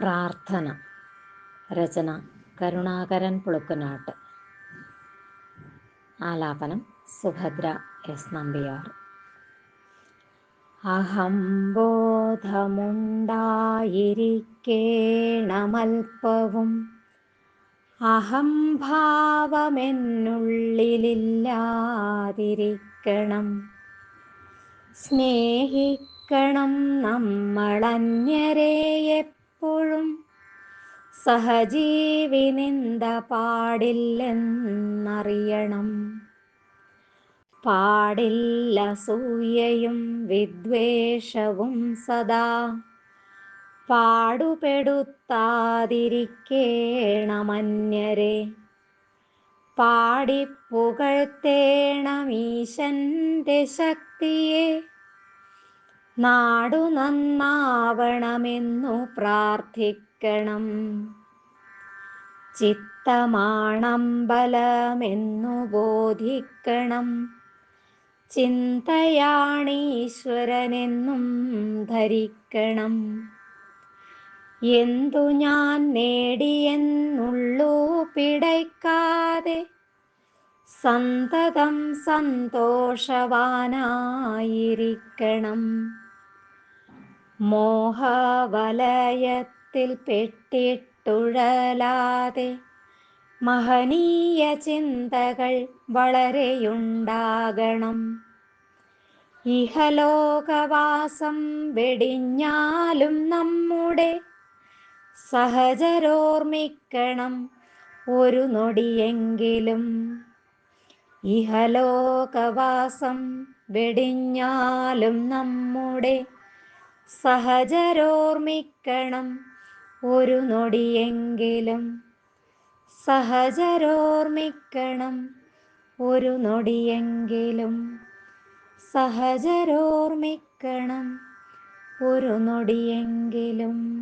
പ്രാർത്ഥന രചന കരുണാകരൻ പുളുക്കുനാട്ട്. ആലാപനം സുഭദ്ര എസ്. നമ്പിയാർ. അഹം അഹംബോധമുണ്ടായിരിക്കേണമൽപ്പവും അഹംഭാവമെന്നുള്ളിലില്ലാതിരിക്കണം. സ്നേഹിക്കണം നമ്മളന്യരെ എപ്പോഴും സഹജീവി നിന്ദ പാടില്ലെന്നറിയണം. പാടില്ല സൂയയും വിദ്വേഷവും സദാ. പാടുപെടുത്താതിരിക്കേണമന്യരെ. പാടിപ്പുകഴ്ത്തേണമീശന്റെ ശക്തിയെ. നാടു നന്നാവണമെന്നു പ്രാർത്ഥിക്കണം. ചിത്തമാണമ്പലമെന്നു ബോധിക്കണം. ചിന്തയാണീശ്വരനെന്നും ധരിക്കണം. എന്തു ഞാൻ നേടിയെന്നുള്ളൂ പിടയ്ക്കാതെ സന്തതം സന്തോഷവാനായിരിക്കണം. മോഹവലയത്തിൽ പെട്ടിട്ടുഴലാതെ മഹനീയ ചിന്തകൾ വളരെയുണ്ടാകണം. ഇഹലോകവാസം വെടിഞ്ഞാലും നമ്മുടെ സഹജരോർമ്മിക്കണം ഒരു നൊടിയെങ്കിലും. ഇഹലോകവാസം വെടിഞ്ഞാലും നമ്മുടെ സഹജരോർമ്മിക്കണം ഒരു നൊടിയെങ്കിലും. സഹജരോർമ്മിക്കണം ഒരു നൊടിയെങ്കിലും. സഹജരോർമ്മിക്കണം ഒരു നൊടിയെങ്കിലും.